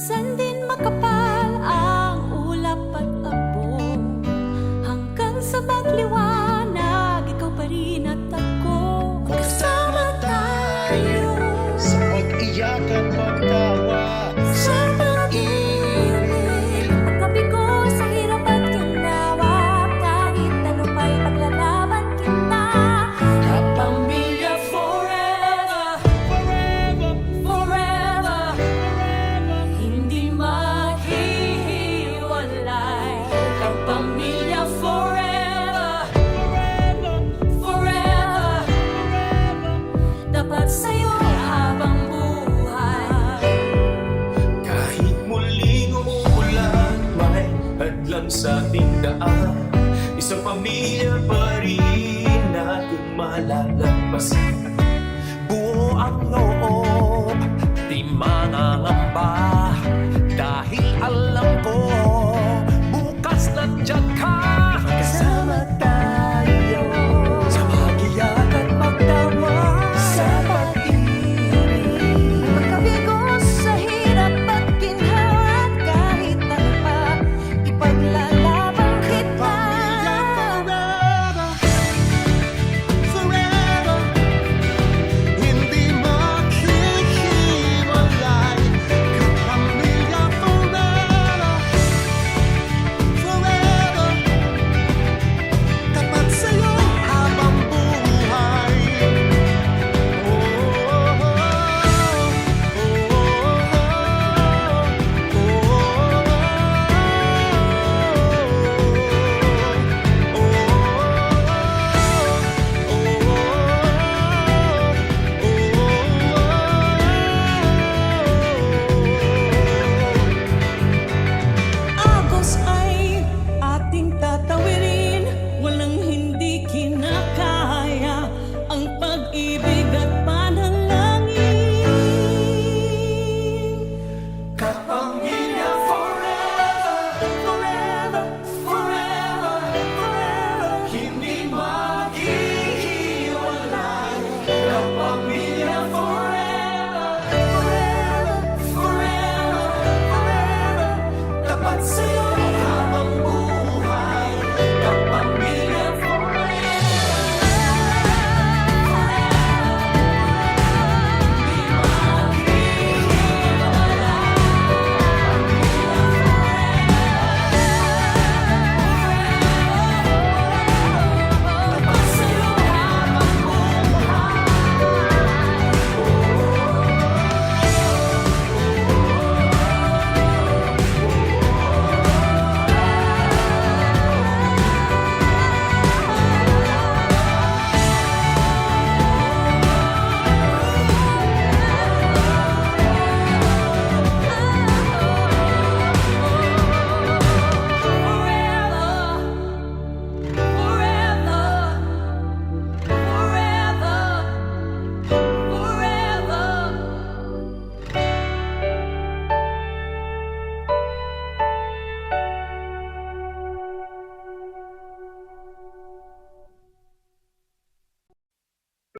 三点。sa ating daan Isang pamilya pa rin natin malalagpasan Buo ang loob but say